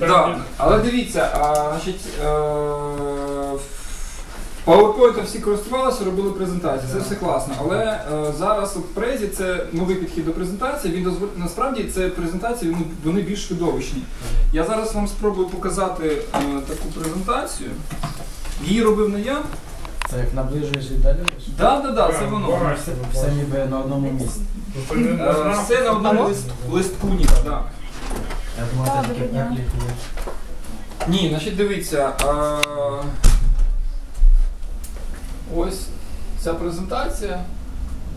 Да. Але дивіться, а, значить, е, PowerPoint всі користувалися, робили презентації. Це все класно. Але е, зараз в презі це новий підхід до презентації. Він насправді це презентації вони, вони більш видовищні. Я зараз вам спробую показати е, таку презентацію. Її робив не я. Це як наближуєш і далі? Так, так, так, це воно. Все, все ніби на одному місці. Е, Все на одному лист, листку ніби, так. Я думав, це тільки пеплі Ні, значить дивіться. А... Ось ця презентація.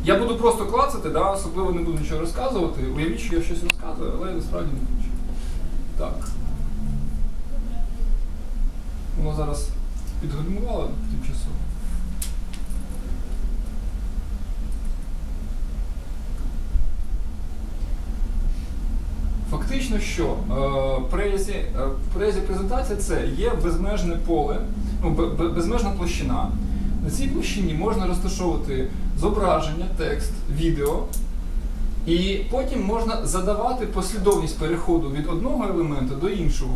Я буду просто клацати, да, особливо не буду нічого розказувати. Уявіть, що я щось розказую, але насправді не хочу. Так. Воно зараз підгальмувало тимчасово. Фактично, що е, презі, е, презентація це є безмежне поле, ну, бе- бе- безмежна площина. На цій площині можна розташовувати зображення, текст, відео, і потім можна задавати послідовність переходу від одного елемента до іншого.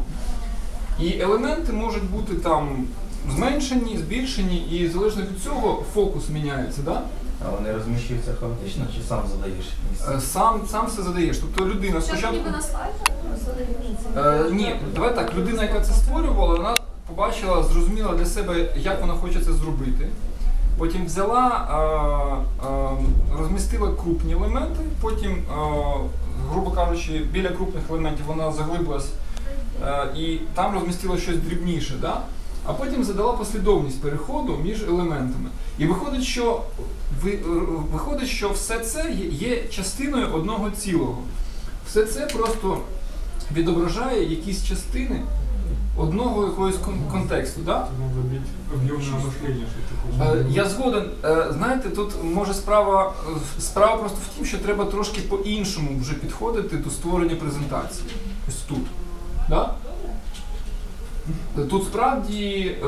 І елементи можуть бути там зменшені, збільшені, і залежно від цього фокус міняється. Да? А вони розміщуються хаотично чи сам задаєш місце? Е, Сам, сам все задаєш. Тобто людина Що спочатку. ніби на слайдах? Е, ні, давай так, людина, яка це створювала, вона побачила, зрозуміла для себе, як вона хоче це зробити. Потім взяла, е, е, розмістила крупні елементи, потім, е, грубо кажучи, біля крупних елементів вона заглибилась і там розмістила щось дрібніше. Да? А потім задала послідовність переходу між елементами. І виходить, що, ви- е, виходить, що все це є- є частиною одного цілого. Все це просто відображає якісь частини одного якогось кон- контексту. Да? Надо бить объемное мышление, что ты Е, хочешь. Я згоден. Е, Знаєте, тут може справа е, справа просто в тім, що треба трошки по-іншому вже підходити до створення презентації. Ось тут. Да? Тут справді е,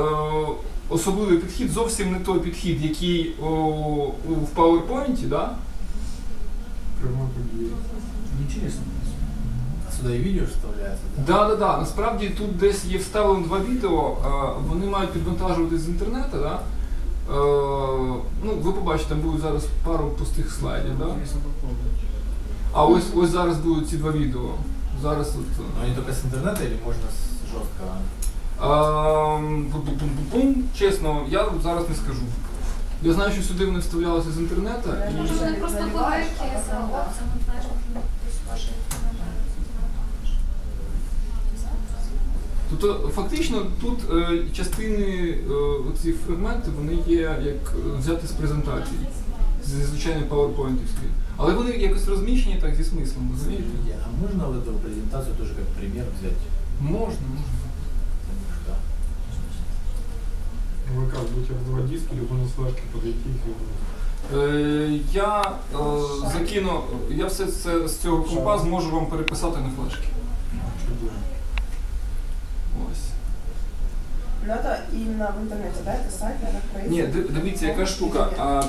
особливий підхід, зовсім не той підхід, який о, в PowerPoint, да? Прямо. Інтересно. Сюди і відео вставляється? Да, да, да. Насправді тут десь є вставлено два відео, е, вони мають підвантажувати з інтернету, да? Е, ну, ви побачите, там будуть зараз пару пустих слайдів, да? А ось, ось зараз будуть ці два відео. Зараз от. Ну, Вони тільки з інтернету чи можна з жорстко? Чесно, я зараз не скажу. Я знаю, що сюди вони вставлялися з інтернету. І... Може, вони просто великі за опціями, знаєш, Тобто, фактично, тут е, частини, е, оці фрагменти, вони є як е, взяти з презентації, зі звичайної PowerPoint-івської. Але вони якось розміщені так зі смислом, розумієте? А можна вот эту презентацию тоже как пример взять? Можна, можна. Да Ну, Вы как, будете в два диска, либо на флешке подойти их и Е, я е, закину, я все це з цього компа зможу вам переписати на флешки. чудо. Ось. Ну это именно в интернете, да? Это сайт, наверное, Ні, ди- дивіться, яка штука. А,